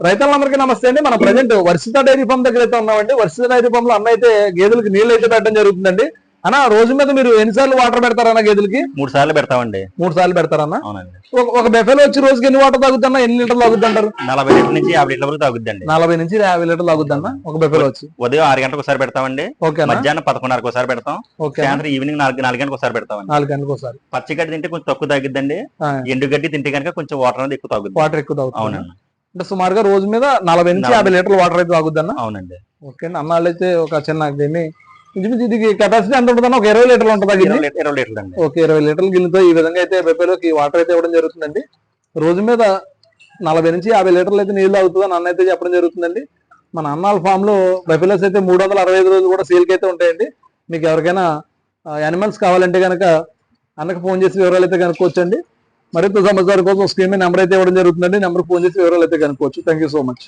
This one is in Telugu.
రైతులందరికీ నమస్తే అండి. మన ప్రజెంట్ వర్షిత డైరీ ఫామ్ దగ్గర అయితే ఉన్నామండి. వర్షిత డైరీ ఫామ్లో అన్న అయితే గేదెలకి నీళ్ళు అయితే పెట్టడం జరుగుతుందండి. అన్న రోజు మీద మీరు ఎన్నిసార్లు వాటర్ పెడతారన్న గేదెలకి? మూడు సార్లు పెడతామండి. మూడు సార్లు పెడతారన్న? ఒక- బెఫెలో వచ్చి రోజుకి ఎన్ని వాటర్ తాగుద్దన్న ఎన్ని లీటర్లు తాగుద్ది అంటారు నలభై లీటర్ నుంచి యాభై లీటర్ల వరకు తాగుద్దండి. నలభై నుంచి యాభై లీటర్లు తాగుద్దన్న ఒక బెఫెలో వచ్చి? ఉదయం ఆరు గంటలకు ఒకసారి పెడతామండి. ఓకేనా? మధ్యాహ్నం పదకొండున్నరకు ఒకసారి పెడతాం. ఓకే సాయంత్రం ఈవినింగ్ నాలుగు నాలుగు గంటలకు ఒకసారి పెడతామండి. నాలుగు గంటలకు ఒకసారి. పచ్చిగడ్డి తింటే కొంచెం తక్కువ తగ్గిద్దండి ఆ, ఎండుగడ్డి తింటే కనుక కొంచెం వాటర్ అనేది ఎక్కువ తాగుద్ది. వాటర్ ఎక్కువ తాగుతుంది అవునండి అంటే సుమారుగా రోజు మీద నలభై నుంచి. యాభై లీటర్లు వాటర్ అయితే తాగుద్దన్న? అవునండి. ఓకే అన్నాళ్ళు అయితే ఒక చిన్న దీన్ని ఇంచుమించు దీనికి కెపాసిటీ ఎంత ఉంటుందన్న? ఒక ఇరవై లీటర్లు ఉంటుందా ఇరవై లీటర్- ఇరవై లీటర్లు అండి. ఓకే ఇరవై లీటర్ల గిన్నెతో ఈ విధంగా అయితే బెబ్బేలోకి వాటర్ అయితే ఇవ్వడం జరుగుతుందండి. రోజు మీద నలభై నుంచి యాభై లీటర్లు అయితే నీళ్ళు అవుతుందని అన్న అయితే చెప్పడం జరుగుతుందండి. మన అన్నాల ఫామ్లో బెఫెలోస్ అయితే మూడు వందల అరవై ఐదు రోజులు కూడా సేల్కి అయితే ఉంటాయండి. మీకు ఎవరికైనా యానిమల్స్ కావాలంటే కనుక అన్నకు ఫోన్ చేసి వివరాలు అయితే కనుక్కోవచ్చండి. మరింత సమాచారం కోసం స్క్రీన్ మీద నెంబర్ అయితే ఇవ్వడం జరుగుతుందండి. నెంబర్ ఫోన్ చేసి వివరాలు అయితే కనుక్కోవచ్చు. Thank so much